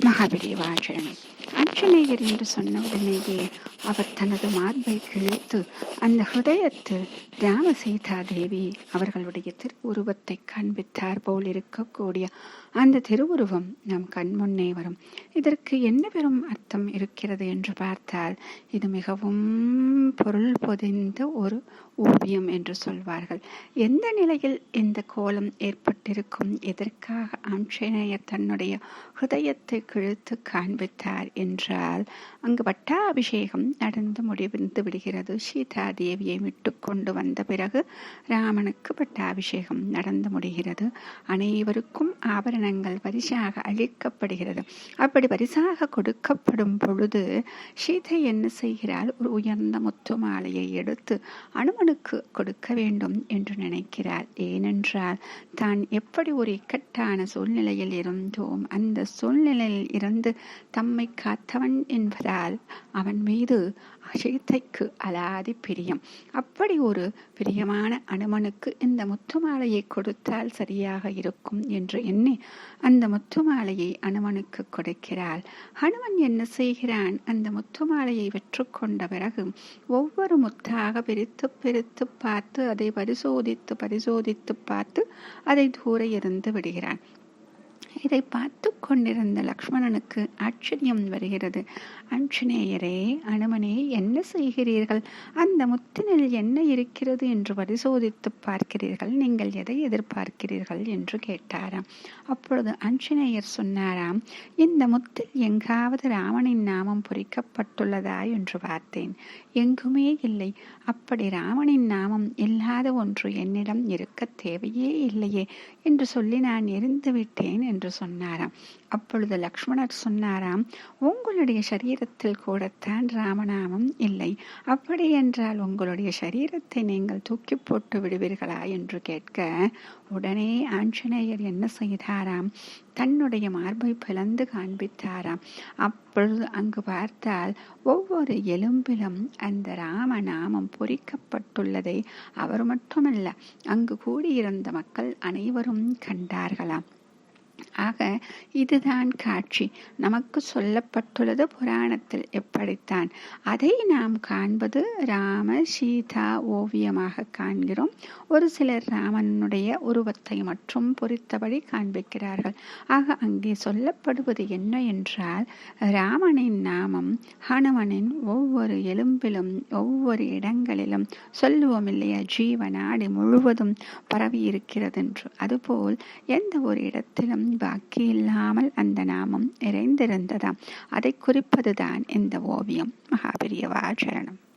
மகாபிரிவாச்சரணம் ஆஞ்சநேயர் என்று சொன்ன உடனேயே அவர் தனது மார்பை கிழித்து அந்த ஹிருதயத்தில் ராம சீதா தேவி அவர்களுடைய திருவுருவத்தை காண்பித்தார் போல் இருக்கக்கூடிய அந்த திருவுருவம் நம் கண் முன்னே வரும். இதற்கு என்ன பெரும் அர்த்தம் இருக்கிறது என்று பார்த்தால் இது மிகவும் பொருள் பொதிந்த ஒரு ஓவியம் என்று சொல்வார்கள். எந்த நிலையில் இந்த கோலம் ஏற்பட்டிருக்கும்? எதற்காக ஆஞ்சநேயர் தன்னுடைய ஹிருதயத்தை கிழித்து காண்பித்தார் என்றால் அங்கு பட்டாபிஷேகம் நடந்து முடிந்து விடுகிறது. சீதா தேவியை விட்டு கொண்டு வந்த பிறகு ராமனுக்கு பட்டாபிஷேகம் நடந்து முடிகிறது. அனைவருக்கும் ஆபரணங்கள் பரிசாக அளிக்கப்படுகிறது. அப்படி பரிசாக கொடுக்கப்படும் பொழுது சீதை என்ன செய்கிறாள்? ஒரு உயர்ந்த முத்து மாலையை எடுத்து அனுமனுக்கு கொடுக்க வேண்டும் என்று நினைக்கிறாள். ஏனென்றால் தான் எப்படி ஒரு இக்கட்டான சூழ்நிலையில் இருந்தோம் அந்த சூழ்நிலையில் இருந்து தம்மை காத்தவன் என்பதால் அவன் மீது சீத்தைக்கு அலாதி பிரியம். அப்படி ஒரு பிரியமான அனுமனுக்கு இந்த முத்துமாலையை கொடுத்தால் சரியாக இருக்கும் என்று எண்ணி அந்த முத்துமாலையை அனுமனுக்கு கொடுக்கிறாள். ஹனுமன் என்ன செய்கிறான்? அந்த முத்துமாலையை வெற்றுக்கொண்ட பிறகு ஒவ்வொரு முத்தாக பிரித்து பிரித்து பார்த்து அதை பரிசோதித்து பரிசோதித்து பார்த்து அதை தூர இருந்து விடுகிறான். இதை பார்த்து கொண்டிருந்த லக்ஷ்மணனுக்கு ஆச்சரியம் வருகிறது. ஆஞ்சநேயரே அனுமனே என்ன செய்கிறீர்கள்? அந்த முத்தினில் என்ன இருக்கிறது என்று பரிசோதித்து பார்க்கிறீர்கள்? நீங்கள் எதை எதிர்பார்க்கிறீர்கள்? என்று கேட்டாராம். அப்பொழுது ஆஞ்சநேயர் சொன்னாராம் இந்த முத்தில் எங்காவது ராமனின் நாமம் பொறிக்கப்பட்டுள்ளதா? என்று பார்த்தேன். எங்குமே இல்லை. அப்படி ராமனின் நாமம் இல்லாத ஒன்று என்னிடம் இருக்க தேவையே இல்லையே. என்று சொல்லி நான் எரிந்து விட்டேன் என்று சொன்னாராம். அப்பொழுது லக்ஷ்மணர் சொன்னாராம் உங்களுடைய சரீரத்தில் கூடத்தான் ராமநாமம் இல்லை. அப்படி என்றால் உங்களுடைய சரீரத்தை நீங்கள் தூக்கி போட்டு விடுவீர்களா? என்று கேட்க உடனே ஆஞ்சநேயர் என்ன செய்தாராம்? தன்னுடைய மார்பை பிளந்து காண்பித்தாராம். அப்பொழுது அங்கு பார்த்தால் ஒவ்வொரு எலும்பிலும் அந்த ராம நாமம் பொறிக்கப்பட்டுள்ளதை அவர் மட்டுமல்ல அங்கு கூடியிருந்த மக்கள் அனைவரும் கண்டார்களாம். ஆக இதுதான் காட்சி. நமக்கு சொல்லப்பட்டுள்ளது புராணத்தில் எப்படித்தான். அதை நாம் காண்பது ராம சீதா ஓவியமாக காண்கிறோம். ஒரு சிலர் ராமனுடைய உருவத்தை மற்றும் பொறித்தபடி காண்பிக்கிறார்கள். ஆக அங்கே சொல்லப்படுவது என்ன என்றால் ராமனின் நாமம் ஹனுமனின் ஒவ்வொரு எலும்பிலும் ஒவ்வொரு இடங்களிலும் சொல்லுவோம் இல்லையா ஜீவநாடி முழுவதும் பரவி இருக்கிறது என்று அதுபோல் எந்த ஒரு இடத்திலும் பாக்கி இல்லாமல் அந்த நாமம் நிறைந்திருந்ததாம். அதை குறிப்பதுதான் இந்த ஓவியம். மகாபெரியவா சரணம்.